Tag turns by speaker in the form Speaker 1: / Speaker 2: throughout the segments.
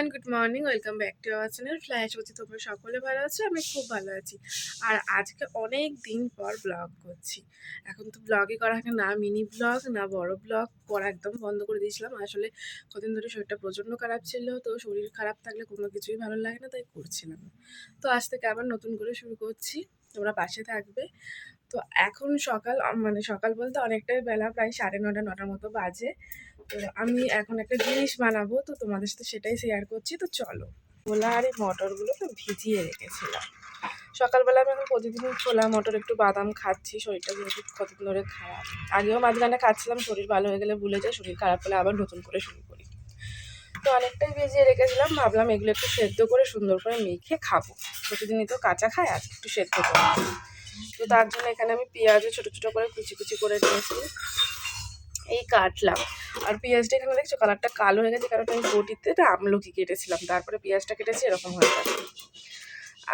Speaker 1: Everyone good morning welcome back to our channel flash বলছি, তোমরা সকলে ভালো আছো? আমি খুব ভালো আছি। আর আজকে অনেক দিন পর ব্লগ করছি। এখন তো ব্লগই করা হয় না মিনি ব্লগ না বড় ব্লগ করা একদম বন্ধ করে দিয়েছিলাম। আসলে কদিন ধরে শরীরটা প্রচণ্ড খারাপ ছিল, তো শরীর খারাপ থাকলে কোনো কিছুই ভালো লাগে না, তাই করছিলাম। তো আজ থেকে আবার নতুন করে শুরু করছি। তোমরা পাশে থাকবে। তো এখন সকাল মানে সকাল বলতে অনেকটাই বেলা, প্রায় সাড়ে নটা নটার মতো বাজে। তো আমি এখন একটা জিনিস বানাবো, তো তোমাদের সাথে সেটাই শেয়ার করছি। তো চলো, ছোলা আর এই মটরগুলো তো ভিজিয়ে রেখেছিলাম। সকালবেলা আমি এখন প্রতিদিন ছোলা, মটর, একটু বাদাম খাচ্ছি, শরীরটা যেহেতু কতদিন ধরে খারাপ। আগেও মাঝখানে খাচ্ছিলাম, শরীর ভালো হয়ে গেলে ভুলে যায় শরীর খারাপ হলে আবার নতুন করে শুরু করি। তো অনেকটাই ভিজিয়ে রেখেছিলাম, ভাবলাম এগুলো একটু সেদ্ধ করে সুন্দর করে মেখে খাব। প্রতিদিনই তো কাঁচা খায়, আজকে একটু সেদ্ধ করে তো তার জন্য এখানে আমি পেঁয়াজও ছোটো ছোটো করে কুচি কুচি করে নিয়েছি। এই কাটলাম। আর পেঁয়াজটা এখানে দেখছ কালারটা কালো হয়ে গেছে, কারণ আমি বটিতে এটা আমলকি কেটেছিলাম। তারপরে পেঁয়াজটা কেটেছি, এরকম হয়ে গেছে।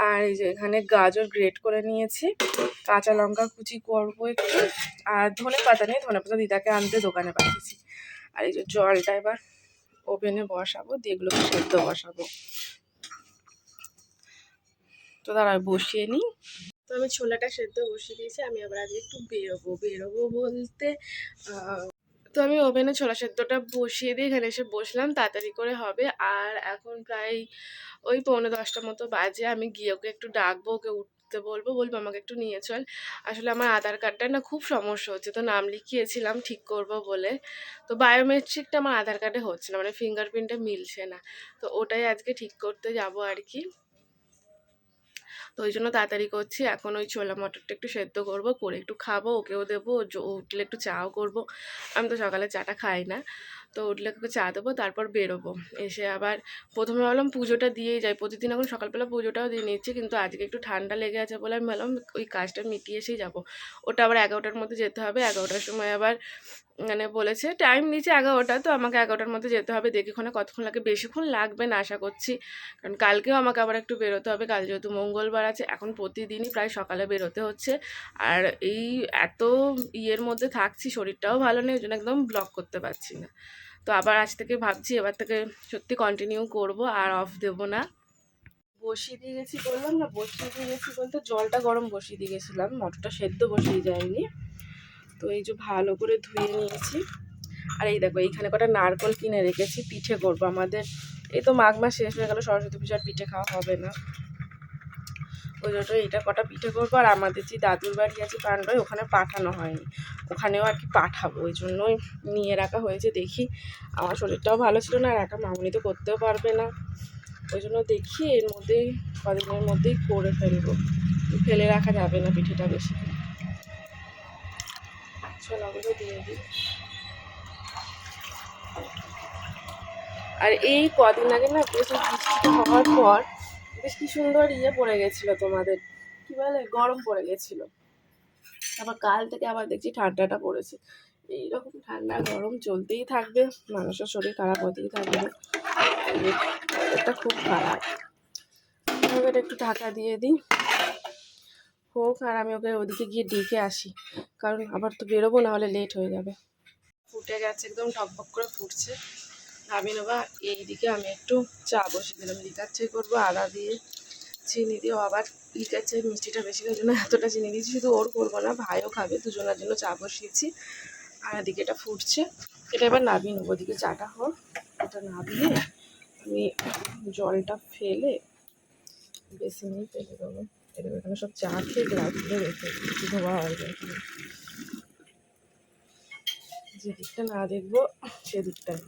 Speaker 1: আর এই যে এখানে গাজর গ্রেট করে নিয়েছি। কাঁচা লঙ্কা কুচি করব একটু। আর ধনে পাতা নেই, ধনে পাতা দিদাকে আনতে দোকানে পাঠিয়েছি। আর এই যে জলটা এবার ওভেনে বসাবো, দিয়ে সেদ্ধ বসাবো। তো দাঁড়া বসিয়ে নিই। তো আমি ছোলাটা সেদ্ধ বসিয়ে দিয়েছি, আমি আবার আজকে একটু বেরোবো। বেরোবো বলতে তো আমি ওভেনে ছোলা সেদ্ধটা বসিয়ে দিয়ে এখানে এসে বসলাম, তাড়াতাড়ি করে হবে। আর এখন প্রায় ওই পৌনে দশটা মতো বাজে, আমি গিয়ে ওকে একটু ডাকবো, ওকে উঠতে বলব বলব, আমাকে একটু নিয়ে চল। আসলে আমার আধার কার্ডটা না খুব সমস্যা হচ্ছে, তো নাম লিখিয়েছিলাম ঠিক করব বলে। তো বায়োমেট্রিকটা আমার আধার কার্ডে হচ্ছে না মানে ফিঙ্গারপ্রিন্টটা মিলছে না। তো ওটাই আজকে ঠিক করতে যাব আর কি। তো ওই জন্য তাড়াতাড়ি করছি। এখন ওই ছোলা মটরটা একটু সেদ্ধ করব, করে একটু খাব, ওকেও দেবো উঠলে একটু চাও করব। আমি তো সকালে চাটা খাই না। তো উঠলে ওকে চা দেবো, তারপর বেরোবো। এসে আবার প্রথমে ভাবলাম পুজোটা দিয়েই যাই। প্রতিদিন এখন সকালবেলা পুজোটাও দিয়ে নিচ্ছি, কিন্তু আজকে একটু ঠান্ডা লেগে আছে বলে আমি ভাবলাম ওই কাজটা মিটিয়ে এসেই যাব। ওটা আবার এগারোটার মধ্যে যেতে হবে। এগারোটার সময় আবার মানে বলেছে টাইম নিচে এগারোটা, তো আমাকে এগারোটার মধ্যে যেতে হবে। দেখি ওখানে কতক্ষণ লাগে, বেশিক্ষণ লাগবে না আশা করছি। কারণ কালকেও আমাকে আবার একটু বেরোতে হবে। কাল যেহেতু মঙ্গলবার আছে, এখন প্রতিদিনই প্রায় সকালে বেরোতে হচ্ছে। আর এই এত ইয়ের মধ্যে থাকছি, শরীরটাও ভালো নেই ওই জন্য একদম ব্লক করতে পারছি না। তো আবার আজ থেকে ভাবছি, এবার থেকে সত্যি কন্টিনিউ করব, আর অফ দেবো না। বসিয়ে দিয়ে গেছি বললাম না, বসিয়ে দিয়ে গেছি বলতে জলটা গরম বসিয়ে দিয়ে গেছিলাম, মটরটা সেদ্ধ বসিয়ে যায়নি তো এই যে ভালো করে ধুয়ে নিয়েছি। আর এই দেখো, এইখানে কটা নারকল কিনে রেখেছি, পিঠে করব আমাদের। এই তো মাঘ মাস শেষ হয়ে গেল, সরস্বতী পূজার পিঠে খাওয়া হবে না। ওই জন্য এইটা কটা পিঠে করব, আর আমাদের যে দাদুর বাড়ি আছে পান্ডয় ওখানে পাঠানো হয়নি। ওখানেও আর কি পাঠাবো, ওই জন্যই নিয়ে রাখা হয়েছে, দেখি। আমার শরীরটাও ভালো ছিল না, আর একা মামনি তো করতেও পারবে না। ওই জন্য দেখি, এর মধ্যেই, কদিনের মধ্যেই করে ফেলব। ফেলে রাখা যাবে না পিঠেটা বেশি। ছোলাগুলো দিয়ে দিই। আর এই কদিন আগে না বেশ বৃষ্টিটা হওয়ার পর বেশ কি সুন্দর ইয়ে পড়ে গেছিল তোমাদের। কি বলে? গরম পড়ে গেছিল। আবার কাল থেকে আবার দেখছি ঠান্ডাটা পড়েছে। এইরকম ঠান্ডা, গরম চলতেই থাকবে। মানুষের শরীর খারাপ হতেই থাকবে। এটা খুব খারাপ। একটু ঢাকা দিয়ে দিই। হোক আর আমি ওকে ওদিকে গিয়ে ডেকে আসি। কারণ আবার তো বেরোবো না হলে লেট হয়ে যাবে। ফুটে গেছে, একদম টকবক করে ফুটছে। নামিয়ে নেবা এইদিকে আমি একটু চা বসিয়ে দিলাম। লিকার চা করব, আদা দিয়ে চিনি দিয়ে। আবার লিকার চাই মিষ্টিটা বেশি খাই জন্য এতটা চিনি দিয়েছি, শুধু ওর করব না, ভাইও খাবে, দুজনের জন্য চা বসিয়েছি। আর এদিকে এটা ফুটছে। এটা এবার নামিয়ে নেব, ওদিকে চাটা হোক, এটা নামিয়ে আমি জলটা ফেলে বেশি নিয়ে ফেলে দেবো। এখানে সব চা খেয়ে গ্লাসগুলো রেখে দিচ্ছি, ধোয়া হয়ে যায় যে দিকটা না দেখব সেদিকটায়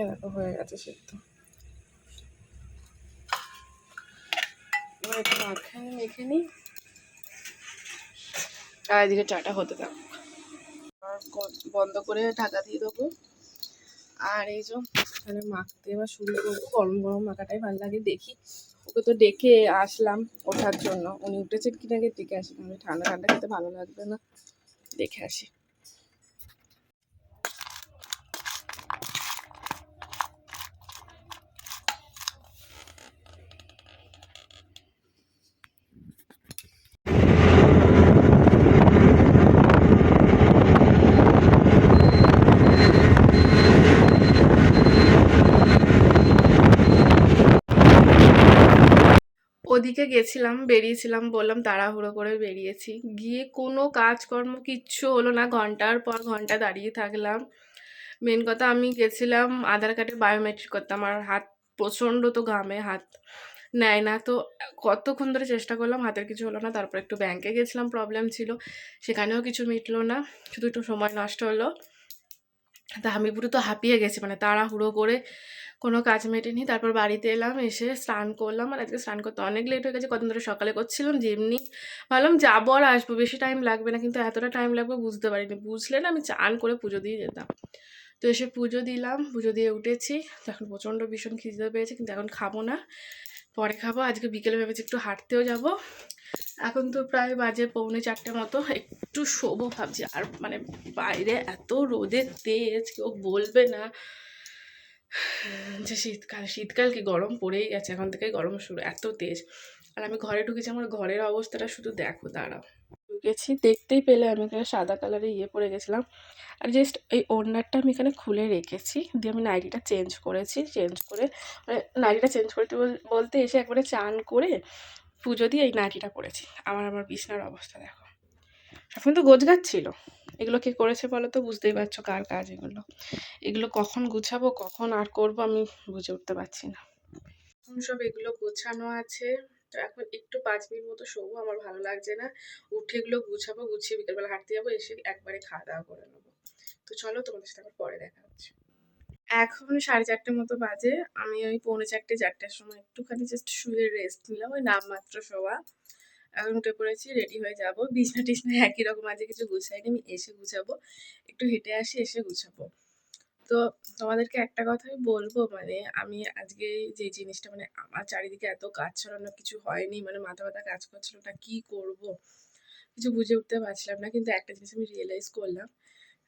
Speaker 1: এরকম হয়ে গেছে সেদ্ধ মাখানে মেখে নিই। আর চাটা হতে থাক। বন্ধ করে ঢাকা দিয়ে দেবো। আর এই যে মাখতে এবার শুরু করব, গরম গরম মাখাটাই ভালো লাগে। দেখি। ওকে তো ডেকে আসলাম ওঠার জন্য। উনি উঠেছেন কিনা আগে দেখে আসি ঠান্ডা ঠান্ডা খেতে ভালো লাগবে না। দেখে আসি। ওদিকে গেছিলাম, বেরিয়েছিলাম, বললাম তাড়াহুড়ো করে বেরিয়েছি। গিয়ে কোনো কাজকর্ম কিচ্ছু হলো না, ঘণ্টার পর ঘণ্টা দাঁড়িয়ে থাকলাম। মেন কথা আমি গেছিলাম আধার কার্ডে বায়োমেট্রিক করতাম, আর হাত প্রচণ্ড তো ঘামে, হাত নেয় না। তো কতক্ষণ ধরে চেষ্টা করলাম, হাতের কিছু হলো না, তারপর একটু ব্যাংকে গেছিলাম প্রবলেম ছিল। সেখানেও কিছু মিটলো না, শুধু একটু সময় নষ্ট হলো। তা আমি পুরো তো হাঁপিয়ে গেছি মানে তাড়াহুড়ো করে কোনো কাজ মেটেনি। তারপর বাড়িতে এলাম, এসে স্নান করলাম। আর আজকে স্নান করতে অনেক লেট হয়ে গেছে। কদিন ধরে সকালে করছিলাম যেমনি ভাবলাম যাব আর আসব। বেশি টাইম লাগবে না, কিন্তু এতটা টাইম লাগবে বুঝতে পারিনি। বুঝলে না, আমি চান করে পুজো দিয়ে যেতাম। তো এসে পুজো দিলাম, পুজো দিয়ে উঠেছি। তো এখন প্রচণ্ড ভীষণ খিদে পেয়েছে, কিন্তু এখন খাব না। পরে খাব। আজকে বিকেলে ভেবেছি একটু হাঁটতেও যাব। এখন তো প্রায় বাজে পৌনে চারটে মতো। একটু শোবো ভাবছি। আর মানে বাইরে এত রোদের তেজ, কেউ বলবে না। যে শীতকাল শীতকাল কি গরম পড়েই গেছে, এখন থেকে গরম শুরু, এত তেজ। আর আমি ঘরে ঢুকেছি, আমার ঘরের অবস্থাটা শুধু দেখো, দাঁড়াও। ঢুকেছি, দেখতেই পেলে আমি এখানে সাদা কালারের ইয়ে পরে গেছিলাম। আর জাস্ট এই ওড়নারটা আমি এখানে খুলে রেখেছি, দিয়ে আমি নাইটিটা চেঞ্জ করেছি চেঞ্জ করে মানে নাইটিটা চেঞ্জ করতে বল- বলতে এসে একবারে চান করে পুজো দিয়ে এই নাইটিটা পরেছি। আমার আমার বিছনার অবস্থা দেখো। এখন তো গোছগাছ ছিল। এগুলো কে করেছে বলো তো? বুঝতেই পারছ কার কাজ এগুলো। এগুলো কখন গুছাবো, কখন আর করব আমি বুঝে উঠতে পারছি না। এখন সব এগুলো গোছানো আছে। তো এখন একটু পাঁচ মিনিট মতো শোবো, আমার ভালো লাগছে না। উঠে এগুলো গুছাবো, গুছিয়ে বিকেলবেলা হাঁটতে যাব, এসে একবারে খাওয়া দাওয়া করে নেব। তো চলো তোমাদের সাথে পরে দেখা হচ্ছে। এখন সাড়ে চারটে মতো বাজে। আমি ওই পৌনে চারটে, চারটের সময় একটুখানি জাস্ট শুয়ে রেস্ট নিলাম, ওই নামমাত্র শোয়া এখন উঠে পড়েছি রেডি হয়ে যাব। বিছনা টিছনা একই রকম আছে কিছু গুছাইনি, আমি এসে গুছাবো। একটু হেঁটে আসি, এসে গুছাবো। তো তোমাদেরকে একটা কথাই বলব মানে আমি আজকে যে জিনিসটা মানে আমার চারিদিকে এত কাজ ছড়ানো, কিছু হয়নি মানে মাথা ব্যথা কাজ করছিল না কি করব? কিছু বুঝে উঠতে পারছিলাম না, কিন্তু একটা জিনিস আমি রিয়েলাইজ করলাম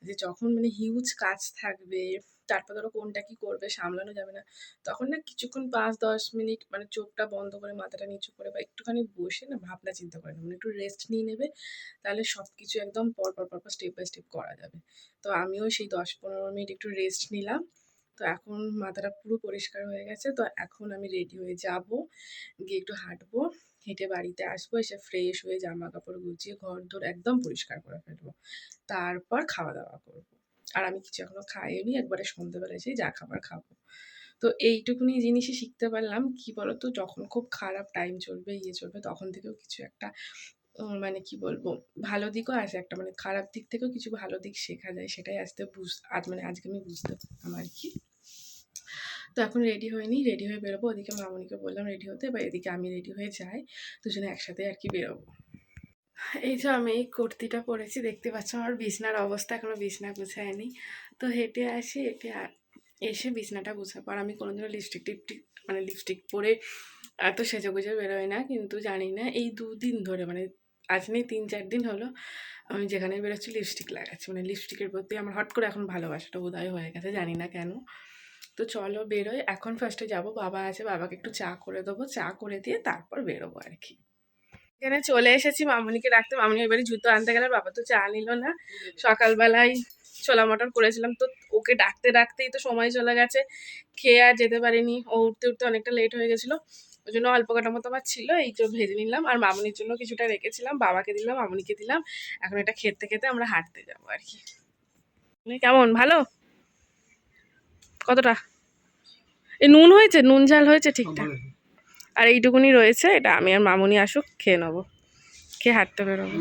Speaker 1: যে যখন মানে হিউজ কাজ থাকবে, তারপর ধরো কোনটা কি করবে সামলানো যাবে না, তখন না কিছুক্ষণ পাঁচ, দশ মিনিট মানে চোখটা বন্ধ করে, মাথাটা নিচু করে বা একটুখানি বসে না ভাবনা চিন্তা করে নেবে মানে একটু রেস্ট নিয়ে নেবে, তাহলে সব কিছু একদম পরপর পরপর স্টেপ বাই স্টেপ করা যাবে। তো আমিও সেই দশ, পনেরো মিনিট একটু রেস্ট নিলাম। তো এখন মাথাটা পুরো পরিষ্কার হয়ে গেছে, তো এখন আমি রেডি হয়ে যাব, গিয়ে একটু হাঁটবো। হেঁটে বাড়িতে আসব, এসে ফ্রেশ হয়ে জামা কাপড় গুছিয়ে ঘর দোর একদম পরিষ্কার করে ফেলব। তারপর খাওয়া দাওয়া করব। আর আমি কিছু এখনও খাইনি, একবারে সন্ধ্যেবেলা এসেই যা খাবার খাব। তো এইটুকুনি জিনিসই শিখতে পারলাম। কি বলতো, যখন খুব খারাপ টাইম চলবে ইয়ে চলবে, তখন থেকেও কিছু একটা মানে কি বলব, ভালো দিকও আছে একটা মানে খারাপ দিক থেকেও কিছু ভালো দিক শেখা যায়, সেটাই আজকে বুঝ, আজ মানে আজকে আমি বুঝতে পারলাম আর কি। তো এখন রেডি হয়নি রেডি হয়ে বেরোবো। ওদিকে মামনিকে বললাম রেডি হতে বা এদিকে আমি রেডি হয়ে যাই। দুজনে একসাথে আর কি বেরোবো। এই যে আমি এই কুর্তিটা পরেছি, দেখতে পাচ্ছ আমার বিছনার অবস্থা এখনও বিছনা গুছায়নি। তো হেঁটে আসি, হেঁটে এসে বিছনাটা গুছাবো। আর আমি কোনোদিনও লিপস্টিক টিপটিক মানে লিপস্টিক পরে এত সেজে গুজে বেরোয় না, কিন্তু জানি না, এই দুদিন ধরে মানে আজ নেই, তিন চার দিন হলো, আমি যেখানে বেরোচ্ছি লিপস্টিক লাগাচ্ছি। মানে লিপস্টিকের প্রতি আমার হট করে এখন ভালোবাসাটা উদয় হয়ে গেছে, জানি না কেন। তো চলো বেরোয় এখন ফার্স্টে যাব, বাবা আছে, বাবাকে একটু চা করে দেবো। চা করে দিয়ে তারপর বেরোবো আর কি। এখানে চলে এসেছি, মামনিকে রাখতে মামনি এবারে জুতো আনতে গেলে, বাবা তো চা নিল না। সকালবেলায় ছোলা মটর করেছিলাম। তো ওকে ডাকতে ডাকতেই তো সময় চলে গেছে। খেয়ে আর যেতে পারিনি। ও উঠতে উঠতে অনেকটা লেট হয়ে গেছিল। ওই জন্য অল্প কাটা মতো আমার ছিল, এই তো ভেজে নিলাম। আর মামনির জন্য কিছুটা রেখেছিলাম, বাবাকে দিলাম, মামনিকে দিলাম। এখন এটা খেতে খেতে আমরা হাঁটতে যাব আর কি। মানে কেমন? ভালো? কতটা? এ নুন হয়েছে? নুন ঝাল হয়েছে ঠিকঠাক? আর এইটুকুনি রয়েছে এটা আমি আর মামুনি আসুক খেয়ে নেব। খেয়ে হাঁটতে বেরোবো।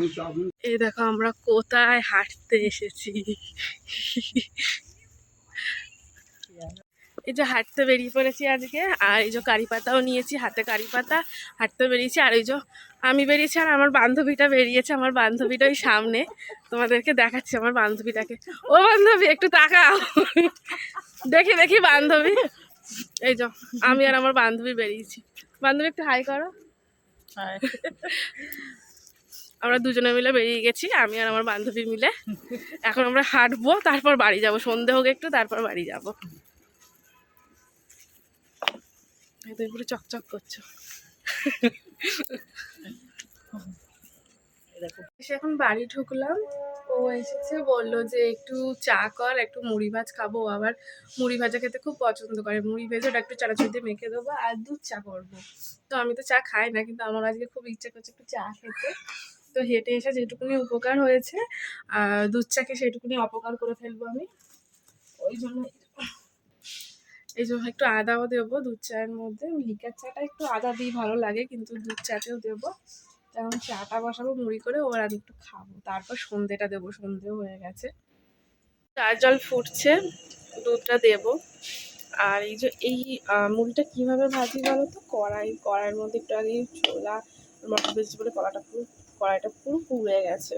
Speaker 1: এই দেখো আমরা কোথায় হাঁটতে এসেছি? এই যে হাঁটতে বেরিয়ে পড়েছি আজকে আর এই যে কারি পাতাও নিয়েছি হাতে কারি পাতা হাঁটতে বেরিয়েছি আর এই যে আমি বেরিয়েছি আর আমার বান্ধবীটা বেরিয়েছে আমার বান্ধবীটা ওই সামনে। তোমাদেরকে দেখাচ্ছি আমার বান্ধবীটাকে। ও বান্ধবী একটু তাকাও। দেখি দেখি বান্ধবী। এই যে আমি আর আমার বান্ধবী বেরিয়েছি। বান্ধবী একটু হাই করো। আমরা দুজনে মিলে বেরিয়ে গেছি আমি আর আমার বান্ধবী মিলে। এখন আমরা হাঁটবো তারপর বাড়ি যাব। সন্ধে হোক একটু তারপর বাড়ি যাব। তুমি পুরো চকচক করছ। এসে এখন বাড়ি ঢুকলাম। ও এসেছে, বলল যে একটু চা কর, একটু মুড়ি ভাজ খাব। আবার মুড়ি ভাজা খেতে খুব পছন্দ করে। মুড়ি ভেজে ওটা একটু চানাচুর দিয়ে মেখে দেবো আর দুধ চা করব। তো আমি তো চা খাই না, কিন্তু আমার আজকে খুব ইচ্ছা করছে একটু চা খেতে। তো হেঁটে এসে যেটুকুনি উপকার হয়েছে আর দুধ চাকে সেটুকুনি অপকার করে ফেলব আমি। ওই জন্য এই জন্য একটু আদাও দেবো দুধ চায়ের মধ্যে। লিকার চাটা একটু আদা দিই ভালো লাগে, কিন্তু দুধ চাতেও দেবো। তখন চাটা বসাবো, মুড়ি করে ওর আমি একটু খাব। তারপর সন্ধেটা দেবো, সন্ধেও হয়ে গেছে। চার জল ফুটছে, দুধটা দেবো। আর এই যে এই মুড়িটা কীভাবে ভাজি বলো তো? কড়াই, কড়াইয়ের মধ্যে একটু আগে ছোলা, মটর ভেজিটেবলে কড়াটা পুরো, কড়াইটা পুরো পুড়ে গেছে।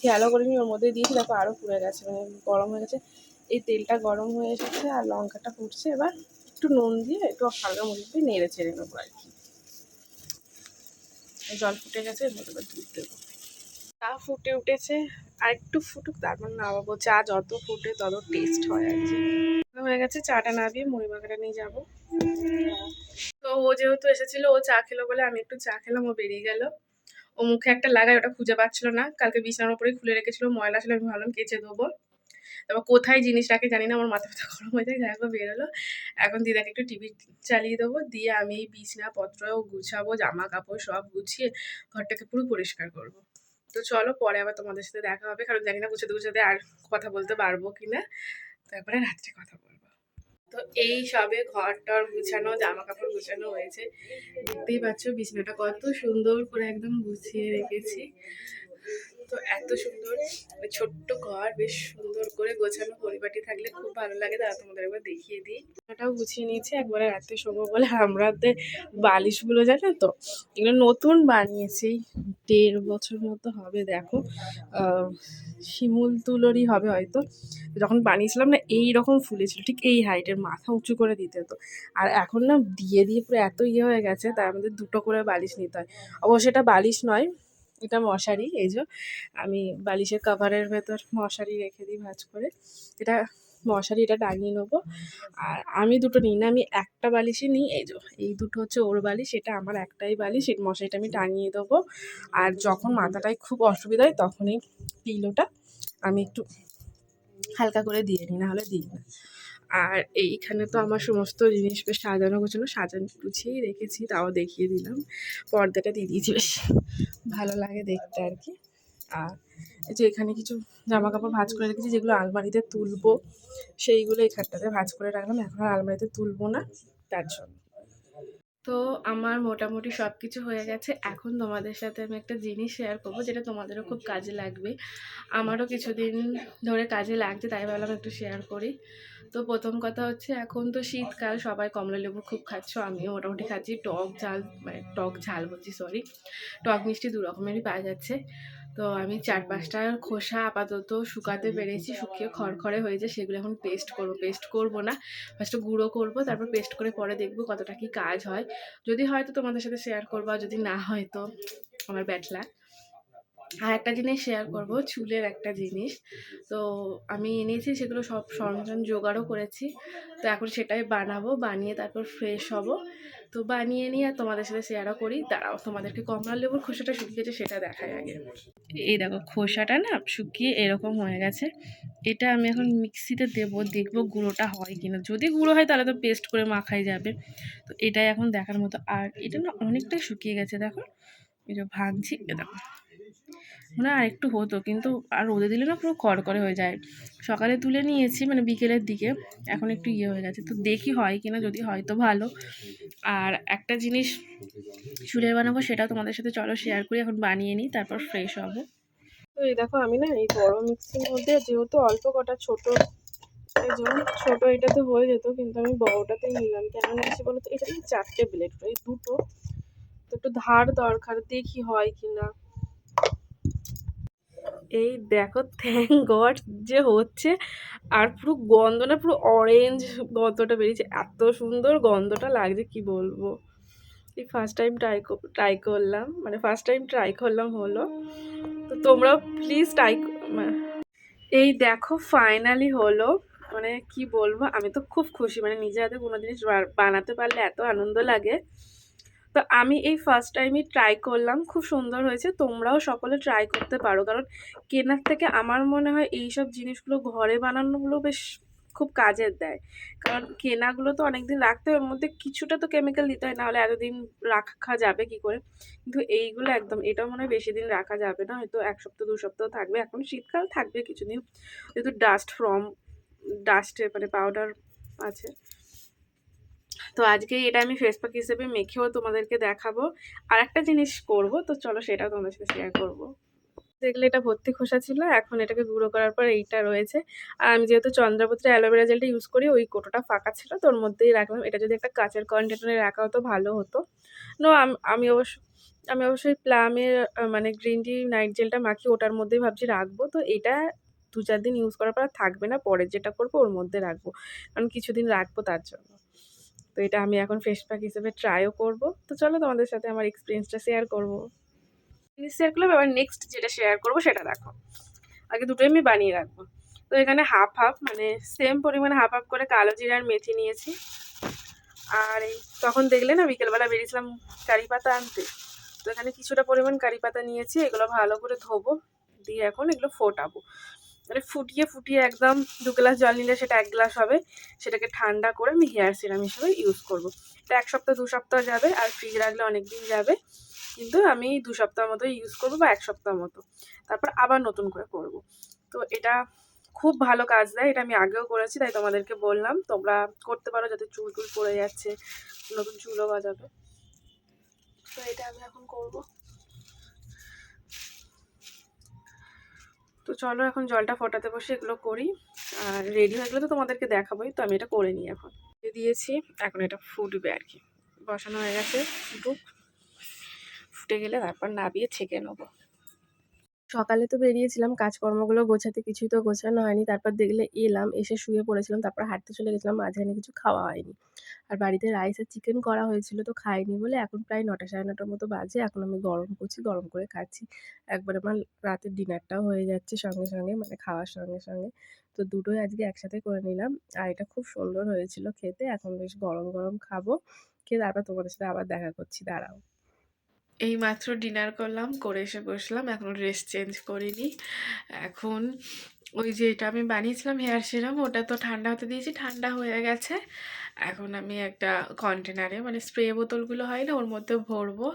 Speaker 1: খেয়ালও করিনি, ওর মধ্যে দিয়েছি তারপর আরও পুড়ে গেছে মানে গরম হয়ে গেছে। এই তেলটা গরম হয়ে এসেছে আর লঙ্কাটা ফুটছে। এবার একটু নুন দিয়ে একটু হালকা মুড়ি দিয়ে নেড়ে ছেড়ে নেব আর কি। জল ফুটে গেছে মধ্যে এবার দুধ দেবো। চা ফুটে উঠেছে আর একটু ফুটুক, তারপর নামাবো চা যত ফুটে তত টেস্ট হয় আর কি। হয়ে গেছে, চাটা নামিয়ে মুড়ি মাখাটা নিয়ে যাব। তো ও যেহেতু এসেছিল, ও চা খেলো বলে আমি একটু চা খেলাম, ও বেরিয়ে গেল। ও মুখে একটা লাগায়, ওটা খুঁজে পাচ্ছিল না। কালকে বিছানার উপরে খুলে রেখেছিল, ময়লা ছিল, আমি ভাবলাম কেচে দেবো তারপর কোথায় জিনিস রাখে জানি না, আমার মাথা ব্যথা গরম হয়ে যায় যাই হোক বেরোলো। এখন দিদাকে একটু টিভি চালিয়ে দেবো, দিয়ে আমি এই বিছনাপত্র গুছাবো জামা কাপড় সব গুছিয়ে ঘরটাকে পুরো পরিষ্কার করব। তো চলো, পরে আবার তোমাদের সাথে দেখা হবে, কারণ জানি না গুছাতে গুছাতে আর কথা বলতে পারব কি না তারপরে রাত্রে কথা বলব। তো এই সবে ঘর টর গুছানো জামা কাপড় গুছানো হয়েছে। দেখতেই পাচ্ছ বিছানাটা কত সুন্দর করে একদম গুছিয়ে রেখেছি। তো এত সুন্দর। ছোট্ট ঘর, বেশ সুন্দর করে গোছানো পরিপাটি থাকলে খুব ভালো লাগে। তারা তোমাদের একবার দেখিয়ে দিই। ওটাও গুছিয়ে নিয়েছি। একবারে রাতে শোবো বলে আমরাদের বালিশগুলো, জানো তো? এগুলো নতুন বানিয়েছি। দেড় বছর মতো হবে, দেখো। শিমুল তুলোরই হবে হয়তো। যখন বানিয়েছিলাম না এই রকম ফুলেছিল। ঠিক এই হাইটের, মাথা উঁচু করে দিতে হতো। আর এখন না, দিয়ে দিয়ে পুরো এত ইয়ে হয়ে গেছে, তার মধ্যে দুটো করে বালিশ নিতে হয়। অবশ্য এটা বালিশ নয় এটা মশারি, এই যে আমি বালিশের কাভারের ভেতর মশারি রেখে দিই ভাঁজ করে। এটা মশারি এটা টাঙিয়ে নেব। আর আমি দুটো নিই না, আমি একটা বালিশই নিই, এই যে এই দুটো হচ্ছে ওর বালিশ, এটা আমার একটাই বালিশ, এই মশারিটা আমি টাঙিয়ে দেবো। আর যখন মাথাটায় খুব অসুবিধা হয় তখনই পিলোটা আমি একটু হালকা করে দিয়ে নিই, নাহলে দিই না। আর এইখানে তো আমার সমস্ত জিনিস বেশ সাজানো গোছানো, সাজানো গুছিয়েই রেখেছি, তাও দেখিয়ে দিলাম। পর্দাটা দিয়ে দিয়েছি, বেশ ভালো লাগে দেখতে আর কি। আর যে এখানে কিছু জামা কাপড় ভাঁজ করে রেখেছি, যেগুলো আলমারিতে তুলবো, সেইগুলো এখানটাতে ভাঁজ করে রাখলাম, এখন আর আলমারিতে তুলবো না, তার জন্য। তো আমার মোটামুটি সব কিছু হয়ে গেছে। এখন তোমাদের সাথে আমি একটা জিনিস শেয়ার করব, যেটা তোমাদেরও খুব কাজে লাগবে। আমারও কিছুদিন ধরে কাজে লাগছে, তাই ভাবলাম একটু শেয়ার করি। তো প্রথম কথা হচ্ছে এখন তো শীতকাল, সবাই কমলা লেবু খুব খাচ্ছ, আমিও মোটামুটি খাচ্ছি। টক ঝাল মানে টক ঝাল বলছি সরি টক মিষ্টি দু রকমেরই পাওয়া যাচ্ছে। তো আমি চার পাঁচটা খোসা আপাতত শুকাতে পেরেছি, শুকিয়ে খড়খড়ে হয়েছে সেগুলো এখন পেস্ট করব। পেস্ট করব না ফার্স্টে গুঁড়ো করব, তারপর পেস্ট করে পরে দেখব কতটা কি কাজ হয়। যদি হয় তো তোমাদের সাথে শেয়ার করব, আর যদি না হয় তো আমার ব্যাড লাক আর একটা জিনিস শেয়ার করব, চুলের একটা জিনিস। তো আমি এনেছি, সেগুলো সব সরঞ্জাম জোগাড়ও করেছি। তো এখন সেটাই বানাবো, বানিয়ে তারপর ফ্রেশ হব। তো বানিয়ে নিয়ে আর তোমাদের সাথে শেয়ারও করি। দাঁড়াও, তোমাদেরকে কমলা লেবুর খোসাটা শুকিয়েছে সেটা দেখাই আগে। এই দেখো, খোসাটা না শুকিয়ে এরকম হয়ে গেছে। এটা আমি এখন মিক্সিতে দেবো, দেখব গুঁড়োটা হয় কিনা। যদি গুঁড়ো হয় তাহলে তো পেস্ট করে মাখাই যাবে। তো এটাই এখন দেখার মতো। আর এটা না অনেকটাই শুকিয়ে গেছে, দেখো। এটা ভাঙছি দেখো। মনে আর একটু হতো কিন্তু আর রোদে দিলে না পুরো কড়কড়ে হয়ে যায়। সকালে তুলে নিয়েছি মানে বিকেলের দিকে এখন একটু ইয়ে হয়ে গেছে। তো দেখি হয় কিনা যদি হয় তো ভালো। আর একটা জিনিস চুলের বানাবো সেটাও তোমাদের সাথে চলো শেয়ার করি এখন বানিয়ে নিই তারপর ফ্রেশ হব। তো এই দেখো আমি না এই বড় মিক্সির মধ্যে যেহেতু অল্প কটা ছোটো এই জন্য ছোট এটাতে হয়ে যেত কিন্তু আমি বড়টাতেই নিলাম। কেন নিয়েছি বলো তো? এটা চারটে ব্লেড এই দুটো। তো একটু ধার দরকার দেখি হয় কিনা। এই দেখো থ্যাংক গড যে হচ্ছে। আর পুরো গন্ধটা, পুরো অরেঞ্জ গন্ধটা বেরিয়েছে। এত সুন্দর গন্ধটা লাগছে, কি বলব? এই ফার্স্ট টাইম ট্রাই ট্রাই করলাম। মানে ফার্স্ট টাইম ট্রাই করলাম হলো। তো তোমরাও প্লিজ ট্রাই এই দেখো ফাইনালি হলো। মানে কি বলব, আমি তো খুব খুশি। মানে নিজে হাতে কোনো জিনিস বানাতে পারলে এত আনন্দ লাগে। তো আমি এই ফার্স্ট টাইমই ট্রাই করলাম, খুব সুন্দর হয়েছে, তোমরাও সকলে ট্রাই করতে পারো। কারণ কেনার থেকে আমার মনে হয় এই সব জিনিসগুলো ঘরে বানানোগুলো বেশ খুব কাজের দেয়। কারণ কেনাগুলো তো অনেক দিন রাখতে হয়, ওর মধ্যে কিছুটা তো কেমিক্যাল দিতে হয়, নাহলে এতদিন রাখা যাবে কি করে? কিন্তু এইগুলো একদম এটা মনে হয় বেশি দিন রাখা যাবে না, হয়তো এক সপ্তাহ, দু সপ্তাহ থাকবে। এখন শীতকাল থাকবে কিছুদিন, যেহেতু ডাস্ট ফ্রম ডাস্টের মানে পাউডার আছে। তো আজকে এটা আমি ফেস প্যাক হিসেবে মেখেও তোমাদেরকে দেখাবো। আর একটা জিনিস করব, তো চলো সেটাও তোমাদের সাথে শেয়ার করব। দেখলে এটা ভর্তি খোসা ছিল, এখন এটাকে গুঁড়ো করার পর এইটা রয়েছে। আর আমি যেহেতু চন্দ্রপত্রে অ্যালোভেরা জেলটা ইউজ করি, ওই কোটোটা ফাঁকা ছিল, তো ওর মধ্যেই রাখলাম। এটা যদি একটা কাচের কন্টেনারে রাখা হতো ভালো হতো। নো আমি অবশ্য, আমি অবশ্যই প্লামের মানে গ্রিন টি নাইট জেলটা মাখি ওটার মধ্যেই ভাবছি রাখব। তো এটা দু চার দিন ইউজ করার পর থাকবে না পরে যেটা করব ওর মধ্যে রাখব। কারণ কিছুদিন রাখব তার জন্য। তো এটা আমি এখন ফেস প্যাক হিসেবে ট্রাইও করব। তো চলো তোমাদের সাথে আমার এক্সপিরিয়েন্সটা শেয়ার করব। শেয়ার করলাম, এবার নেক্সট যেটা শেয়ার করব সেটা দেখো। আগে দুটোই আমি বানিয়ে রাখব। তো এখানে হাফ হাফ মানে সেম পরিমাণে হাফ হাফ করে কালো জিরার মেথি নিয়েছি। আর এই তখন দেখলে না বিকেলবেলা বেরিয়েছিলাম কারি পাতা আনতে। তো এখানে কিছুটা পরিমাণ কারি পাতা নিয়েছি, এগুলো ভালো করে ধোবো। দিয়ে এখন এগুলো ফোটাবো। মানে ফুটিয়ে ফুটিয়ে একদম দু গ্লাস জল নিলে সেটা এক গ্লাস হবে। সেটাকে ঠান্ডা করে আমি হেয়ার সিরাম হিসেবে ইউজ করব। এটা এক সপ্তাহ, দু সপ্তাহ যাবে আর ফ্রিজ রাখলে অনেক দিন যাবে। কিন্তু আমি দু সপ্তাহ মতো ইউজ করব বা এক সপ্তাহ মতো। তারপর আবার নতুন করে করব। তো এটা খুব ভালো কাজ দেয়। এটা আমি আগেও করেছি, তাই তোমাদেরকে বললাম। তোমরা করতে পারো যাতে চুল টুল পড়ে যাচ্ছে, নতুন চুলও বাজাবে। তো এটা আমি এখন করব। তো চলো এখন জলটা ফোটাতে বসে এগুলো করি। আর রেডি হয়ে গেলে তো তোমাদেরকে দেখাবোই, তো আমি এটা করে নিই এখন। দিয়েছি, এখন এটা ফুটবে আর কি। বসানো হয়ে গেছে, ফুটুক। ফুটে গেলে তারপর নাবিয়ে ছেঁকে নেব। সকালে তো বেরিয়েছিলাম, কাজকর্মগুলো গোছাতে কিছুই তো গোছানো হয়নি। তারপর দেখলে এলাম, এসে শুয়ে পড়েছিলাম, তারপর হাঁটতে চলে গেছিলাম, মাঝখানে কিছু খাওয়া হয়নি। আর বাড়িতে রাইস আর চিকেন করা হয়েছিল তো খাইনি বলে এখন প্রায় নটা সাড়ে নটার মতো বাজে, এখন আমি গরম করছি, গরম করে খাচ্ছি। একবার আমার রাতের ডিনারটাও হয়ে যাচ্ছে সঙ্গে সঙ্গে মানে খাওয়ার সঙ্গে সঙ্গে। তো দুটোই আজকে একসাথে করে নিলাম। আর এটা খুব সুন্দর হয়েছিল খেতে, এখন বেশ গরম গরম খাব, খেয়ে তারপর তোমাদের সাথে আবার দেখা করছি, দাঁড়াও। এই মাত্র ডিনার করলাম, করে এসে বসলাম, এখন ড্রেস চেঞ্জ করিনি। এখন ওই যে এটা আমি বানিয়েছিলাম হেয়ার সিরাম ওটা তো ঠান্ডা হতে দিয়েছি, ঠান্ডা হয়ে গেছে। এখন আমি একটা কন্টেনারে মানে স্প্রে বোতলগুলো হয় না, ওর মধ্যে ভরবো।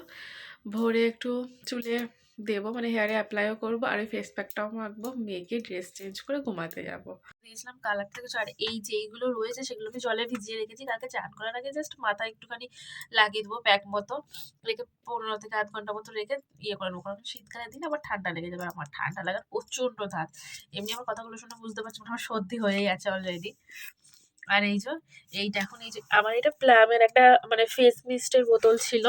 Speaker 1: ভরে একটু চুলে দেবো মানে হেয়ারে অ্যাপ্লাইও করব, আর ফেস প্যাকটাও মাখবো, মেয়েকে ড্রেস চেঞ্জ করে ঘুমাতে যাব। দিয়েছিলাম কালার থেকে আর এই যে এইগুলো রয়েছে, সেগুলো আমি জলে ভিজিয়ে রেখেছি, কালকে চান করার আগে জাস্ট মাথা একটুখানি লাগিয়ে দেবো প্যাক মতো, রেখে পনেরো থেকে আধ ঘণ্টা মতো রেখে ইয়ে করে নেব, কারণ শীতকালের দিন আবার ঠান্ডা লেগে যাবে আমার ঠান্ডা লাগার প্রচণ্ড ধাত। এমনি আমার কথাগুলো শুনে বুঝতে পারছি আমার সর্দি হয়েই আছে অলরেডি আর এই যে, এইটা এখন এই যে, আমার এটা প্লামের একটা মানে ফেস মিস্টের বোতল ছিল।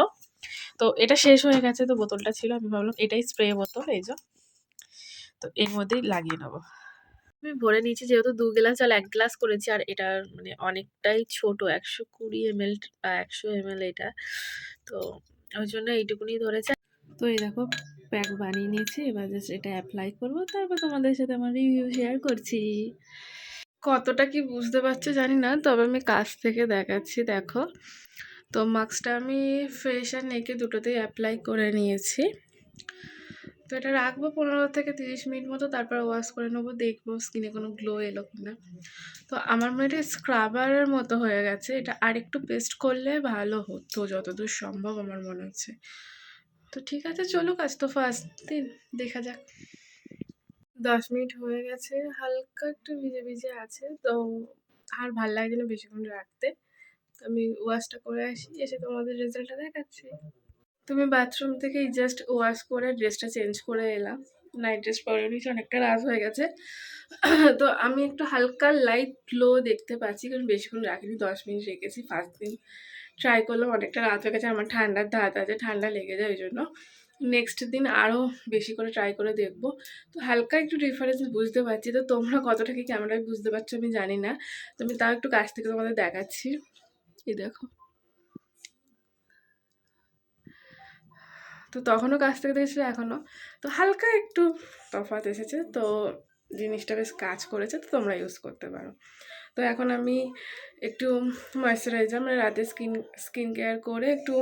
Speaker 1: তো এটা শেষ হয়ে গেছে তো বোতলটা ছিল আমি ভাবলাম এটাই স্প্রে বোতল এই যে। তো এর মধ্যেই লাগিয়ে নেব। আমি ভরে নিয়েছি যেহেতু দু গ্লাস আর এক গ্লাস করেছি আর এটা মানে অনেকটাই ছোট একশো কুড়ি এমএল বা একশো এমএল এটা। তো ওই জন্য এইটুকুনি ধরেছে। তো এই দেখো প্যাক বানিয়ে নিয়েছি এবার জাস্ট এটা অ্যাপ্লাই করব তারপর তোমাদের সাথে আমার রিভিউ শেয়ার করছি। কতটা কি বুঝতে পারছ জানি না তবে আমি কাছ থেকে দেখাচ্ছি দেখো। তো মাস্কটা আমি ফেস আর নেকে দুটোতেই অ্যাপ্লাই করে নিয়েছি। তো এটা রাখব পনেরো থেকে তিরিশ মিনিট মতো, তারপর ওয়াশ করে নেব, দেখব স্কিনে কোনো গ্লো এলো কিনা। তো আমার মনে হয় স্ক্রাবারের মতো হয়ে গেছে, এটা আরেকটু পেস্ট করলে ভালো হতো, যতদূর সম্ভব আমার মনে হচ্ছে। তো ঠিক আছে, চলুক, আজ তো ফার্স্ট দিন, দেখা যাক। দশ মিনিট হয়ে গেছে, হালকা একটু ভিজে ভিজে আছে, তো আর ভালো লাগছে না বেশিক্ষণ রাখতে। আমি ওয়াশটা করে আসি, এসে তোমাদের রেজাল্টটা দেখাচ্ছি। তুমি বাথরুম থেকেই জাস্ট ওয়াশ করে ড্রেসটা চেঞ্জ করে এলাম। নাইট ড্রেস পরে নিয়েছি অনেকটা রাত হয়ে গেছে। তো আমি একটু হালকা লাইট গ্লো দেখতে পাচ্ছি, কারণ বেশিক্ষণ রাখিনি, দশ মিনিট রেখেছি ফার্স্ট দিন। ট্রাই করলাম, অনেকটা রাত হয়ে গেছে, আমার ঠান্ডার ধাত আছে, ঠান্ডা লেগে যায় ওই জন্য। নেক্সট দিন আরও বেশি করে ট্রাই করে দেখব। তো হালকা একটু ডিফারেন্স বুঝতে পারছি, তো তোমরা কতটা কি ক্যামেরায় বুঝতে পারছ আমি জানি না। তো আমি তাও একটু কাছ থেকে তোমাদের দেখাচ্ছি। এই দেখো। তো তখনও কাছ থেকে দেখেছিলো, এখনও। তো হালকা একটু তফাত এসেছে, তো জিনিসটা বেশ কাজ করেছে, তো তোমরা ইউজ করতে পারো। তো এখন আমি একটু ময়শ্চারাইজার মানে রাতে স্কিন স্কিন কেয়ার করে একটু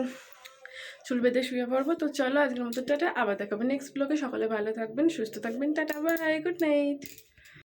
Speaker 1: চুল বেঁধে শুয়ে পড়ব। তো চলো আজকের মতো টাটা, আবার দেখাবো নেক্সট ব্লগে সকলে ভালো থাকবেন, সুস্থ থাকবেন, টাটা বাই গুড নাইট